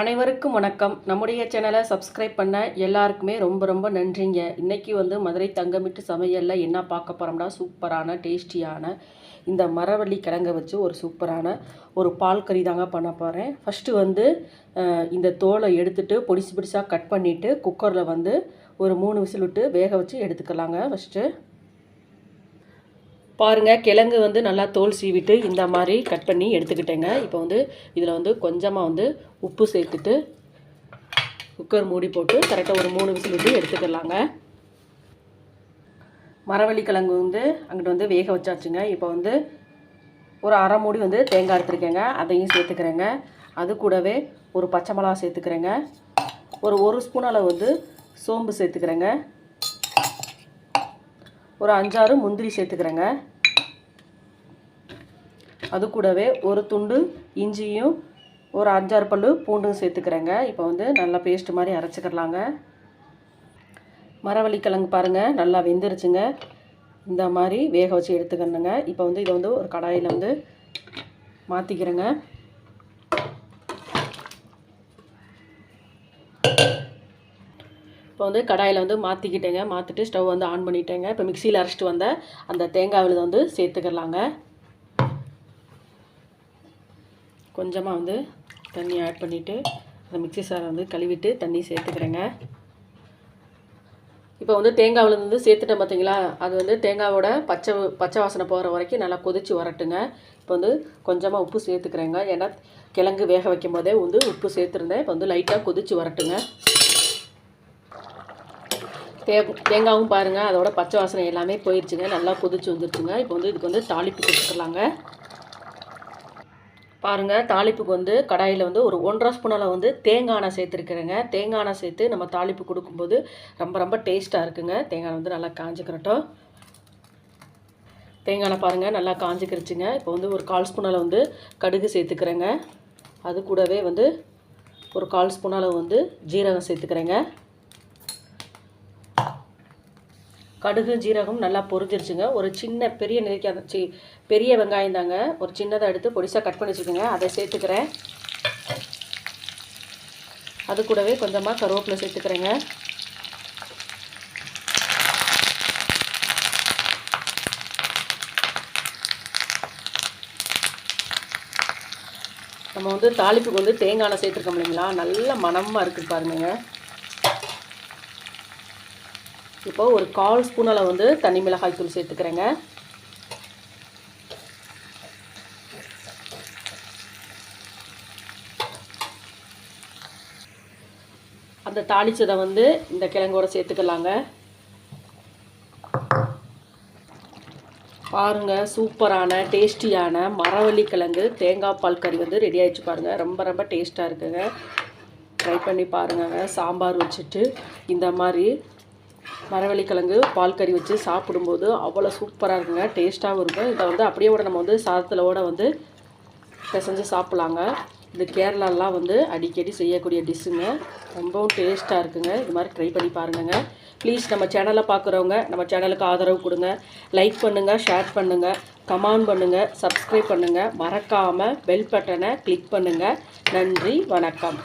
அனைவருக்கும் வணக்கம். நம்முடைய சேனலை சப்ஸ்கிரைப் பண்ண எல்லாருக்குமே ரொம்ப ரொம்ப நன்றிங்க. இன்றைக்கி வந்து மதுரை தங்கமிட்டு சமையலில் என்ன பார்க்க போகிறோம்னா சூப்பரான டேஸ்டியான இந்த மரவள்ளி கிழங்க வச்சு ஒரு சூப்பரான ஒரு பால் கறி தாங்க பண்ண போகிறேன் ஃபஸ்ட்டு வந்து இந்த தோலை எடுத்துட்டு பொடிசு பிடிச்சாக கட் பண்ணிவிட்டு குக்கரில் வந்து ஒரு மூணு விசில் விட்டு வேக வச்சு எடுத்துக்கலாங்க. ஃபஸ்ட்டு பாருங்கள் கிழங்கு வந்து நல்லா தோல் சீவிட்டு இந்த மாதிரி கட் பண்ணி எடுத்துக்கிட்டேங்க. இப்போ வந்து இதில் வந்து கொஞ்சமாக வந்து உப்பு சேர்த்துட்டு குக்கர் மூடி போட்டு கரெக்டாக ஒரு மூணு விசில் விட்டு எடுத்துக்கலாங்க. மரவள்ளி கிழங்கு வந்து அங்கிட்டு வந்து வேக வச்சாச்சுங்க. இப்போ வந்து ஒரு அரை மூடி வந்து தேங்காய் எடுத்துருக்கேங்க. அதையும் சேர்த்துக்கிறேங்க. அது கூடவே ஒரு பச்சை மிளகா சேர்த்துக்கிறேங்க. ஒரு ஒரு ஸ்பூன் அளவு வந்து சோம்பு சேர்த்துக்கிறேங்க. ஒரு அஞ்சாறு முந்திரி சேர்த்துக்கிறேங்க. அது கூடவே ஒரு துண்டு இஞ்சியும் ஒரு அஞ்சாறு பல்லு பூண்டும் சேர்த்துக்கிறேங்க. இப்போ வந்து நல்லா பேஸ்ட் மாதிரி அரைச்சிக்கிறலாங்க மரவள்ளி கிழங்கு பாருங்கள் நல்லா வெந்துருச்சுங்க. இந்த மாதிரி வேக வச்சு எடுத்துக்கணுங்க. இப்போ வந்து இதை வந்து ஒரு கடாயில் வந்து மாற்றிக்கிறேங்க இப்போ வந்து கடாயில் வந்து மாற்றிக்கிட்டேங்க மாற்றிட்டு ஸ்டவ் வந்து ஆன் பண்ணிட்டேங்க. இப்போ மிக்சியில் அரைச்சிட்டு வந்த அந்த தேங்காய் விழுதை வந்து சேர்த்துக்கிறலாங்க கொஞ்சமாக வந்து தண்ணி ஆட் பண்ணிவிட்டு அந்த மிக்ஸி சாரை வந்து கழுவிட்டு தண்ணி சேர்த்துக்கிறேங்க. இப்போ வந்து தேங்காவிலேருந்து வந்து சேர்த்துட்டேன் பார்த்தீங்களா அது வந்து தேங்காவோட பச்சை பச்சை வாசனை போகிற வரைக்கும் நல்லா கொதிச்சு வரட்டுங்க. இப்போ வந்து கொஞ்சமாக உப்பு சேர்த்துக்கிறேங்க. ஏன்னா கிழங்கு வேக வைக்கும் போதே வந்து உப்பு சேர்த்துருந்தேன். இப்போ வந்து லைட்டாக கொதிச்சு வரட்டுங்க. தே தேங்காவும் பாருங்கள் அதோட பச்சை வாசனை எல்லாமே போயிடுச்சுங்க நல்லா கொதிச்சு வந்துருச்சுங்க. இப்போ வந்து இதுக்கு வந்து தாளிப்பு கொடுத்துக்கலாங்க. பாருங்கள் தாளிப்புக்கு வந்து கடாயில் வந்து ஒரு ஒன்றரை ஸ்பூனில் வந்து தேங்காய் எண்ணெய் சேர்த்துருக்குறேங்க. தேங்காய் எண்ணெய் சேர்த்து நம்ம தாளிப்பு கொடுக்கும்போது ரொம்ப ரொம்ப டேஸ்ட்டாக இருக்குங்க. தேங்காய் எண்ணெய் வந்து நல்லா காஞ்சிக்கிறட்டும். தேங்காய் எண்ணெய் பாருங்கள் நல்லா காஞ்சிக்கிருச்சுங்க. இப்போ வந்து ஒரு கால் ஸ்பூனில் வந்து கடுகு சேர்த்துக்கிறேங்க. அது கூடவே வந்து ஒரு கால் ஸ்பூன் அளவு வந்து ஜீரகம் சேர்த்துக்கிறேங்க. கடுகு ஜீரகம் நல்லா பொரிஞ்சிருச்சுங்க. ஒரு சின்ன பெரிய நெல்லிக்காய் சி பெரிய வெங்காயம் தாங்க. ஒரு சின்னதை எடுத்து பொடிசாக கட் பண்ணி வச்சுக்கோங்க அதை சேர்த்துக்கிறேன். அது கூடவே கொஞ்சமாக கருவேப்பிலை சேர்த்துக்கிறேங்க. நம்ம வந்து தாளிப்புக்கு வந்து தேங்காய் சேர்த்துருக்கோம் இல்லைங்களா? நல்ல மணமாக இருக்குது பாருங்க. இப்போ ஒரு கால் ஸ்பூன் அளவு வந்து தனி மிளகாய் தூள் சேர்த்துக்கிறேங்க. அந்த தாளிச்சதை வந்து இந்த கிழங்கோட சேர்த்துக்கலாங்க. பாருங்க சூப்பரான டேஸ்டியான மரவள்ளி கிழங்கு தேங்காய் பால் கறி வந்து ரெடி ஆயிடுச்சு பாருங்க. ரொம்ப ரொம்ப டேஸ்ட்டாக இருக்குங்க. ட்ரை பண்ணி பாருங்க சாம்பார் வச்சுட்டு இந்த மாதிரி மரவள்ளிக்கிழங்கு பால் கறி வச்சு சாப்பிடும்போது அவ்வளோ சூப்பராக இருக்குங்க. டேஸ்ட்டாகவும் இருக்கும். இதை வந்து அப்படியே கூட நம்ம வந்து சாதத்திலோட வந்து பிசைஞ்சு சாப்பிட்லாங்க. இது கேரளாலாம் வந்து அடிக்கடி செய்யக்கூடிய டிஷ்ஷுங்க. ரொம்பவும் டேஸ்ட்டாக இருக்குங்க. இது மாதிரி ட்ரை பண்ணி பாருங்கங்க. ப்ளீஸ் நம்ம சேனலை பார்க்குறவங்க நம்ம சேனலுக்கு ஆதரவு கொடுங்க. லைக் பண்ணுங்கள் ஷேர் பண்ணுங்கள் கமெண்ட் பண்ணுங்கள் சப்ஸ்கிரைப் பண்ணுங்கள் மறக்காமல் பெல் பட்டனை கிளிக் பண்ணுங்கள் நன்றி வணக்கம்.